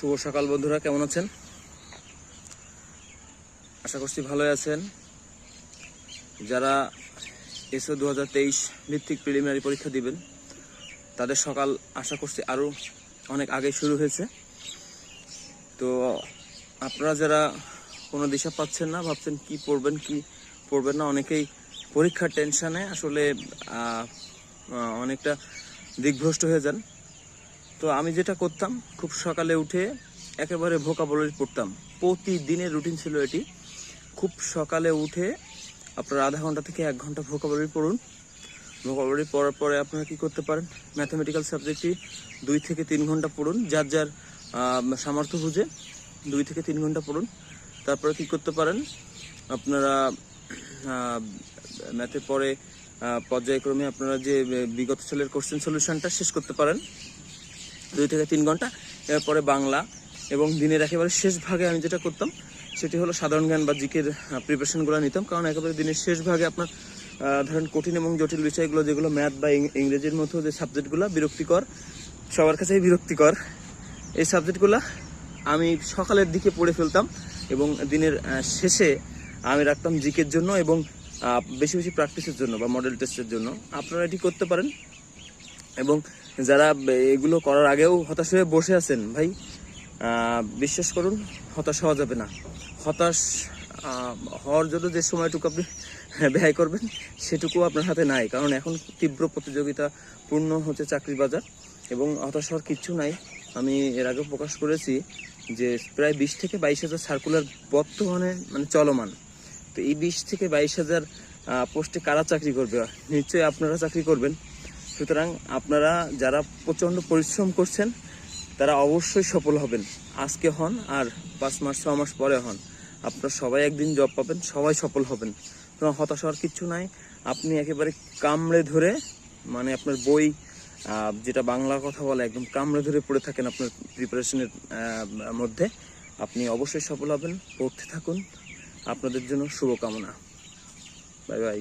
শুভ সকাল বন্ধুরা, কেমন আছেন? আশা করছি ভালোই আছেন। যারা এসও দু হাজার তেইশ ভিত্তিক প্রিলিমিনারি পরীক্ষা দিবেন, তাদের সকাল আশা করছি আরও অনেক আগে শুরু হয়েছে। তো আপনারা যারা কোনো দিশা পাচ্ছেন না, ভাবছেন কি পড়বেন কি পড়বেন না, অনেকেই পরীক্ষার টেনশানে আসলে অনেকটা দিকভ্রষ্ট হয়ে যান। তো আমি যেটা করতাম, খুব সকালে উঠে একেবারে ভোকাবলারি পড়তাম। প্রতিদিনের রুটিন ছিল এটি। খুব সকালে উঠে আপনার আধা ঘণ্টা থেকে এক ঘণ্টা ভোকাবলারি পড়ুন। ভোকাবলারি পড়ার পরে আপনারা কি করতে পারেন? ম্যাথামেটিক্যাল সাবজেক্টটি দুই থেকে তিন ঘণ্টা পড়ুন, যার যার সামর্থ্য বুঝে দুই থেকে তিন ঘণ্টা পড়ুন। তারপরে কি করতে পারেন? আপনারা ম্যাথের পরে পর্যায়ক্রমে আপনারা যে বিগত সালের কোশ্চেন সলিউশনটা শেষ করতে পারেন। দুই থেকে তিন ঘণ্টা, এরপরে বাংলা এবং দিনের একেবারে শেষ ভাগে আমি যেটা করতাম, সেটি হলো সাধারণ জ্ঞান বা জিকের প্রিপারেশনগুলো নিতাম। কারণ একেবারে দিনের শেষ ভাগে আপনার ধরেন কঠিন এবং জটিল বিষয়গুলো, যেগুলো ম্যাথ বা ইংরেজির মতো যে সাবজেক্টগুলো বিরক্তিকর, সবার কাছেই বিরক্তিকর, এই সাবজেক্টগুলো আমি সকালের দিকে পড়ে ফেলতাম এবং দিনের শেষে আমি রাখতাম জিকের জন্য এবং বেশি বেশি প্র্যাকটিসের জন্য বা মডেল টেস্টের জন্য। আপনারা এটি করতে পারেন। এবং যারা এগুলো করার আগেও হতাশ হয়ে বসে আছেন, ভাই বিশ্বাস করুন, হতাশ হওয়া যাবে না। হতাশ হওয়ার জন্য যে সময়টুকু আপনি ব্যয় করবেন, সেটুকু আপনার হাতে নাই। কারণ এখন তীব্র প্রতিযোগিতা পূর্ণ হচ্ছে চাকরির বাজার এবং হতাশ হওয়ার কিচ্ছু নাই। আমি এর আগেও প্রকাশ করেছি যে প্রায় বিশ থেকে বাইশ হাজার সার্কুলার বর্তমানে মানে চলমান। তো এই বিশ থেকে বাইশ হাজার পোস্টে কারা চাকরি করবে? নিশ্চয়ই আপনারা চাকরি করবেন। সুতরাং আপনারা যারা প্রচণ্ড পরিশ্রম করছেন, তারা অবশ্যই সফল হবেন। আজকে হন আর পাঁচ মাস, ছ মাস পরে হন। আপনারা সবাই একদিন জব পাবেন, সবাই সফল হবেন। সুতরাং হতাশ হওয়ার কিচ্ছু নাই। আপনি একেবারে কামড়ে ধরে মানে আপনার বই যেটা বাংলা কথা বলে, একদম কামড়ে ধরে পড়ে থাকেন আপনার প্রিপারেশনের মধ্যে, আপনি অবশ্যই সফল হবেন। পড়তে থাকুন। আপনাদের জন্য শুভকামনা। Bye bye.